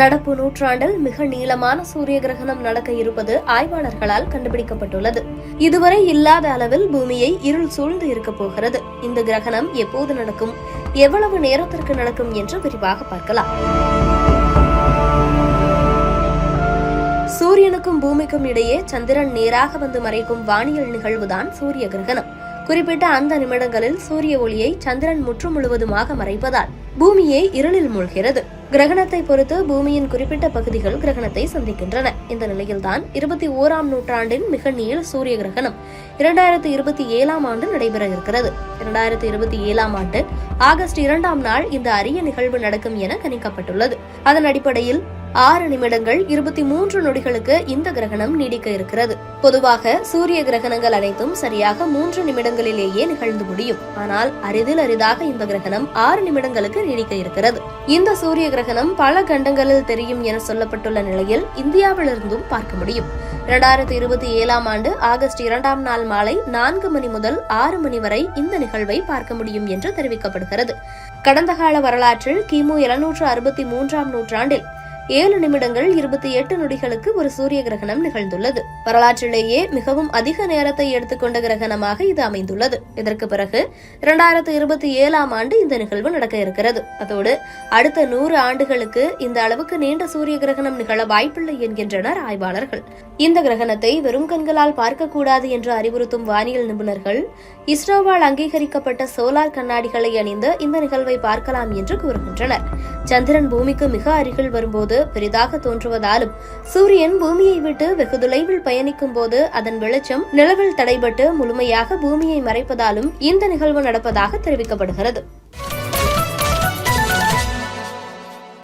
நடப்பு நூற்றாண்டில் மிக நீளமான சூரிய கிரகணம் நடக்க இருப்பது ஆய்வாளர்களால் கண்டுபிடிக்கப்பட்டுள்ளது. இதுவரை இல்லாத அளவில் பூமியை இருள் சூழ்ந்து இருக்கப் போகிறது. இந்த கிரகணம் எப்போது நடக்கும் எவ்வளவு நேரத்திற்கு நடக்கும் என்று விரிவாக பார்க்கலாம். சூரியனுக்கும் பூமிக்கும் இடையே சந்திரன் நேராக வந்து மறைக்கும் வானியல் நிகழ்வுதான் சூரிய கிரகணம். குறிப்பிட்ட அந்த நிமிடங்களில் சூரிய ஒளியை சந்திரன் முற்று முழுவதுமாக மறைப்பதால் பூமியே இருளில் மூழ்கிறது. கிரகணத்தை பொறுத்து பூமியின் குறிப்பிட்ட பகுதிகள் கிரகணத்தை சந்திக்கின்றன. இந்த நிலையில்தான் இருபத்தி ஓராம் நூற்றாண்டின் மிக நீள சூரிய கிரகணம் இரண்டாயிரத்தி இருபத்தி ஏழாம் ஆண்டு நடைபெற இருக்கிறது. இரண்டாயிரத்தி இருபத்தி ஏழாம் ஆண்டு ஆகஸ்ட் இரண்டாம் நாள் இந்த அரிய நிகழ்வு நடக்கும் என கணிக்கப்பட்டுள்ளது. அதன் அடிப்படையில் ஆறு நிமிடங்கள் இருபத்தி மூன்று நொடிகளுக்கு இந்த கிரகணம் நீடிக்க இருக்கிறது. பொதுவாக சூரிய கிரகணங்கள் அனைத்தும் சரியாக மூன்று நிமிடங்களிலேயே நிகழ்ந்து முடியும். ஆனால் அரிதில் அரிதாக இந்த கிரகணம் ஆறு நிமிடங்களுக்கு நீடிக்க இருக்கிறது. இந்த சூரிய கிரகணம் பல கண்டங்களில் தெரியும் என சொல்லப்பட்டுள்ள நிலையில் இந்தியாவிலிருந்தும் பார்க்க முடியும். இரண்டாயிரத்தி இருபத்தி ஏழாம் ஆண்டு ஆகஸ்ட் இரண்டாம் நாள் மாலை நான்கு மணி முதல் ஆறு மணி வரை இந்த நிகழ்வை பார்க்க முடியும் என்று தெரிவிக்கப்படுகிறது. கடந்த கால வரலாற்றில் கிமு இருநூற்று அறுபத்தி மூன்றாம் நூற்றாண்டில் ஏழு நிமிடங்கள் இருபத்தி எட்டு நொடிகளுக்கு ஒரு சூரிய கிரகணம் நிகழ்ந்துள்ளது. வரலாற்றிலேயே மிகவும் அதிக நேரத்தை எடுத்துக்கொண்ட கிரகணமாக இது அமைந்துள்ளது. இதற்கு பிறகு இரண்டாயிரத்து இருபத்தி ஏழாம் ஆண்டு இந்த நிகழ்வு நடக்க இருக்கிறது. அதோடு அடுத்த நூறு ஆண்டுகளுக்கு இந்த அளவுக்கு நீண்ட சூரிய கிரகணம் நிகழ வாய்ப்பில்லை என்கின்றனர் ஆய்வாளர்கள். இந்த கிரகணத்தை வெறும் கண்களால் பார்க்கக்கூடாது என்று அறிவுறுத்தும் வானியல் நிபுணர்கள் இஸ்ரோவால் அங்கீகரிக்கப்பட்ட சோலார் கண்ணாடிகளை அணிந்து இந்த நிகழ்வை பார்க்கலாம் என்று கூறுகின்றனர். சந்திரன் பூமிக்கு மிக அருகில் வரும்போது பெரிதாக தோன்றுவதாலும் சூரியன் பூமியை விட்டு வெகு தொலைவில் பயணிக்கும் போது அதன் வெளிச்சம் நிலவில் தடைபட்டு முழுமையாக பூமியை மறைப்பதாலும் இந்த நிகழ்வு நடப்பதாக தெரிவிக்கப்படுகிறது.